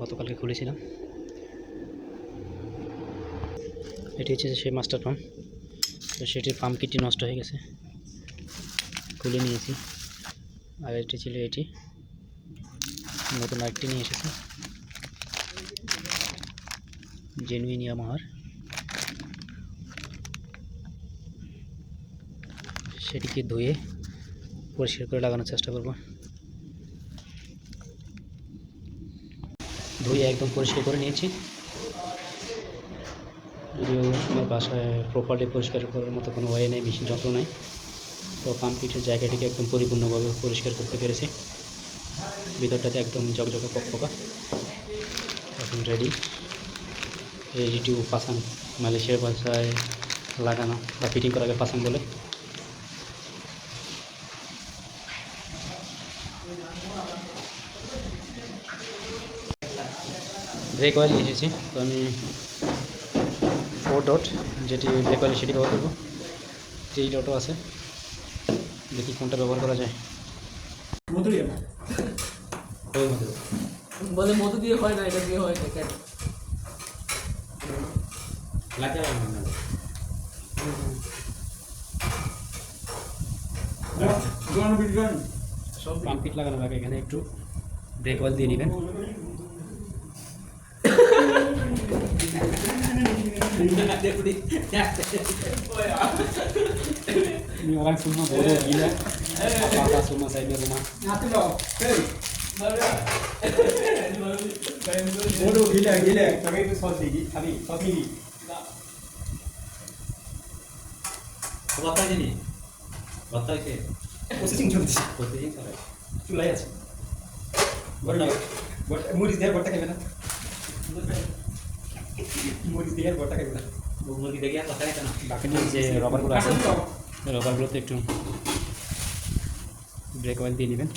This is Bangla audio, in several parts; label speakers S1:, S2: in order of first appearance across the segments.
S1: গতকালকে খুলেছিলাম। এটি হচ্ছে সেই মাস্টার পাম্প তো সেটির পাম্প কিটটি নষ্ট হয়ে গেছে। খুলে নিয়েছি। আর এটি ছিল এটি। নতুন আরেকটি নিয়ে এসেছি। জেনুইন ইয়ামাহার সেটিকে ধুয়ে পরিষ্কার করে লাগানোর চেষ্টা করব। ধুয়ে একদম পরিষ্কার করে নিয়েছি। যদিও আমার বাসায় প্রপারলি পরিষ্কার করার মতো কোনো ওয়ে নেই মেশিন যন্ত্র নেই। তো পাম্পিটের জায়গাটিকে একদম পরিপূর্ণভাবে পরিষ্কার করতে পেরেছি। ভিতরটাতে একদম জকজকে পকপকা। এখন রেডি টু পাসান মালয়েশিয়ার ভাষায় লাগানো বা ফিটিং করাকে পাসান বলে। ব্রেক অয়েল এসেছি। তো আমি ফোর ডট যেটি ব্রেক অয়েল সেটি ব্যবহার করব। থ্রি ডটও আছে। দেখি কোনটা ব্যবহার করা যায়।
S2: বলে মধু দিয়ে হয় না এটা দিয়ে হয় না কেন?
S1: সব পাম্পিট লাগানো লাগে এখানে একটু ব্রেক অয়েল দিয়ে নেবেন। நீங்களாம் சும்மா போதே இல்லை பாப்பா சும்மா சைடில் சும்மா बोलो गीले
S3: गीले तभी तो सॉस देगी अभी सॉस देगी 왔다
S4: 지니 왔다 이렇게
S3: 포스팅 좀 드시 포스팅 잘해 줄 나야지
S4: 뭘나 뭘 물이
S1: 내 벌떡해 맨날 যে রবারগুলো আছে রবারগুলোতে একটু ব্রেক অয়েল দিয়ে নেবেন।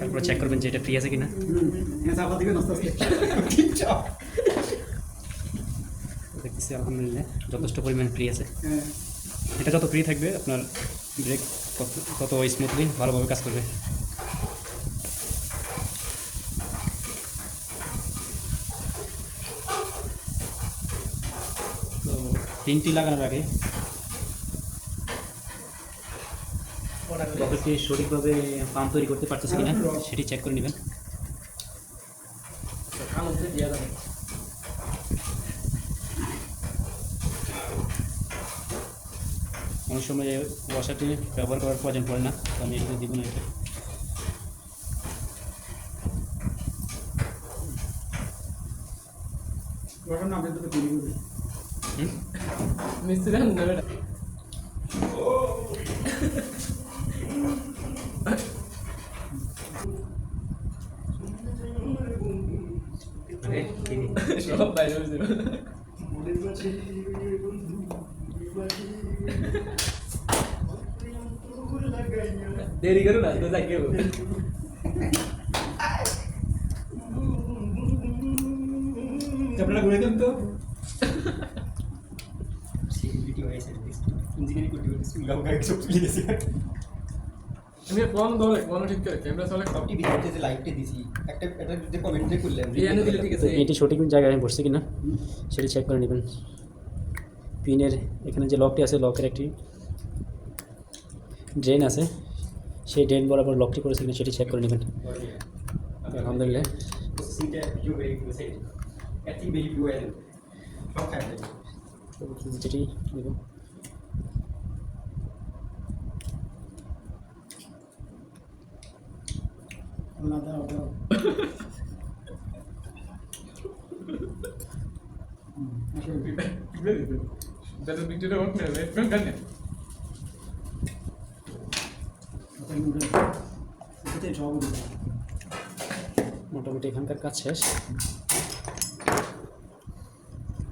S1: তারপরে চেক করবেন যে এটা ফ্রি আছে কিনা।
S3: হ্যাঁ
S1: দেখতেছি আলহামদুলিল্লাহ যথেষ্ট পরিমাণ ফ্রি আছে।
S3: হ্যাঁ।
S1: এটা যত ফ্রি থাকবে আপনার ব্রেক তত তত স্মুথলি ভালোভাবে কাজ করবে। তিনটি লাগানোর আগে রকেটটি সঠিকভাবে পাম্প তৈরি করতে পারতেছে কিনা, সেটি চেক করে নেবেন। অনেক সময় ওয়াশারটি ব্যবহার করার প্রয়োজন পড়ে না আমি এটাতে দিব না এটা।
S3: না আপনাদের তৈরি করবে।
S1: হুম?
S2: মিস্ত্রি আন দেবে না সব বাইরে হয়েছিল দেরি করো না তো যাই কেউ
S3: আপনারা ঘুরে দেন তো গাইড সব চলে গেছে
S2: আমি ফোন ধরে ফোন ঠিক করে ক্যামেরা চলে
S3: সবটি ভিডিওতে যে লাইভটা দিছি একটা এটা যে কমেন্ট করলাম
S2: দিলে ঠিক আছে।
S1: এটি সঠিক জায়গায় বসছে কিনা সেটি চেক করে নেবেন। পিনের এখানে যে লকটি আছে লকের একটি ড্রেন আছে সেই ড্রেন বরাবর লকটি করেছে কিনা সেটি চেক করে নেবেন। আলহামদুলিল্লাহ।
S3: প্রসেসিংটা আল্লাহ দাও দাও
S1: মোটামুটি এখানকার কাজ শেষ।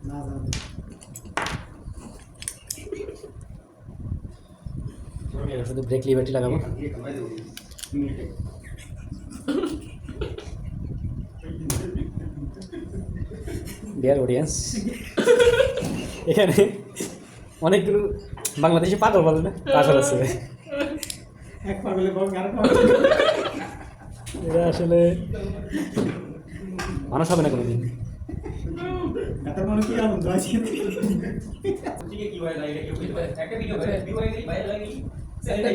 S3: না না
S1: এবার শুধু ব্রেক লিভারটি লাগাবো। ডিয়ার অডিয়েন্স এখানে অনেকগুলো বাংলাদেশে পাগল বলে না? পাগল আছে।
S3: এক পাগলে বল আর
S1: এটা আসলে মানুষ হবে না কোনোদিন।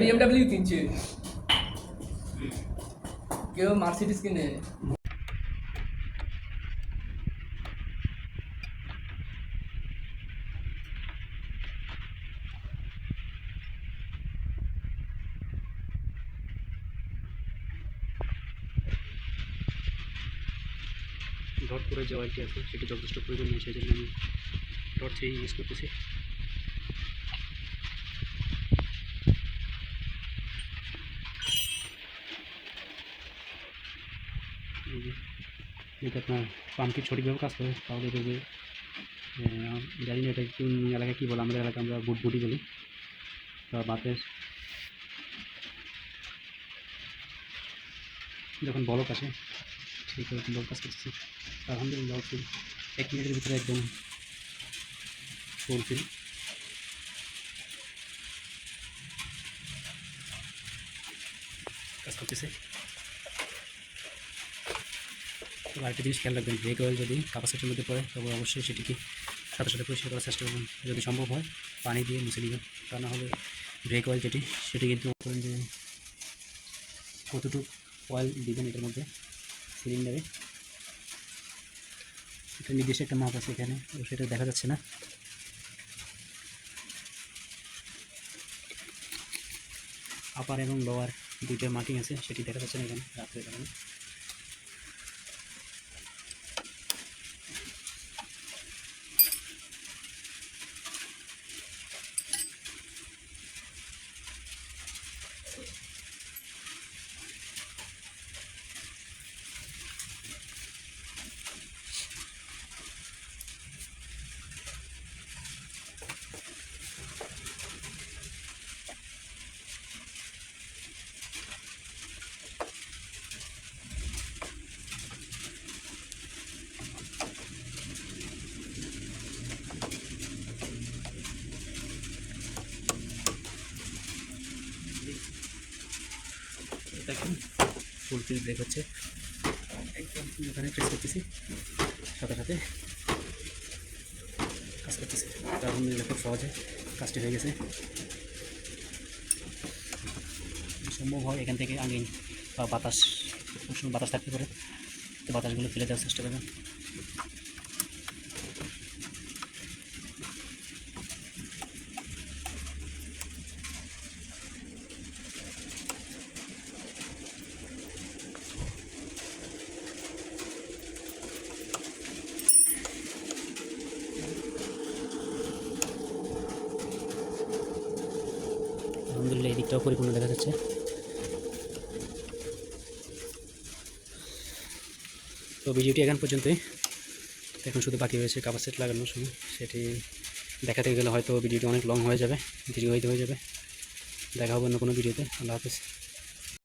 S2: বিএমডব্লিউ কিনছে কেউ মার্সিডিস কিনে।
S1: ডট করে যে অয়েলটি আছে সেটি যথেষ্ট প্রয়োজন সেই জন্য আমি ডট সেই ইউজ করতেছি। যদি আপনার পাম্পটি সঠিকভাবে কাজ করে, তাহলে দেখবে জানি না এটা কোন এলাকায় কী বলে, আমাদের এলাকায় আমরা বুটবুটি বলি, বা বাতের যখন বলক আসে করে বলক কাজ আলহামদুলিল্লাহ ফুল এক মিনিটের ভিতরে একদম কাজ করতেছে। তো আরেকটা জিনিস খেয়াল রাখবেন ব্রেক অয়েল যদি ক্যাপাসিটির মধ্যে পড়ে তবে অবশ্যই সেটিকে সাথে সাথে পরিষ্কার করার চেষ্টা করবেন। যদি সম্ভব হয়, পানি দিয়ে মুছে দিবেন। তা না হলে ব্রেক অয়েল যেটি, সেটি কিন্তু কতটুকু অয়েল দিবেন এটার মধ্যে সিলিন্ডারে এটা নির্দিষ্ট একটা মাপ আছে এখানে সেটা দেখা যাচ্ছে না। আপার এবং লোয়ার দুইটা মার্কিং আছে, সেটি দেখা যাচ্ছে না এখানে, রাত্রে কারণে দেখুন, ফুল ফিল ব্রেক হচ্ছে। একদম এখানে প্রেস করতেছি সাথে সাথে কাজ করতেছি। আলহামদুলিল্লাহ খুব সহজে কাজটি হয়ে গেছে। সম্ভব হয় এখান থেকে আমি বা বাতাস বাতাস থাকতে পারে। তো বাতাসগুলো ফেলে দেওয়ার চেষ্টা করবেন। আলহামদুলিল্লাহ এই দিকটাও পরিপূর্ণ দেখা যাচ্ছে। তো ভিডিওটি এখন পর্যন্তই। এখন শুধু বাকি রয়েছে কাপার সেট লাগানোর সময়। সেটি দেখাতে গেলে হয়তো ভিডিওটি অনেক লং হয়ে যাবে দীর্ঘায়িত হয়ে যাবে। দেখা হবে অন্য কোনো ভিডিওতে। আল্লাহ হাফিজ।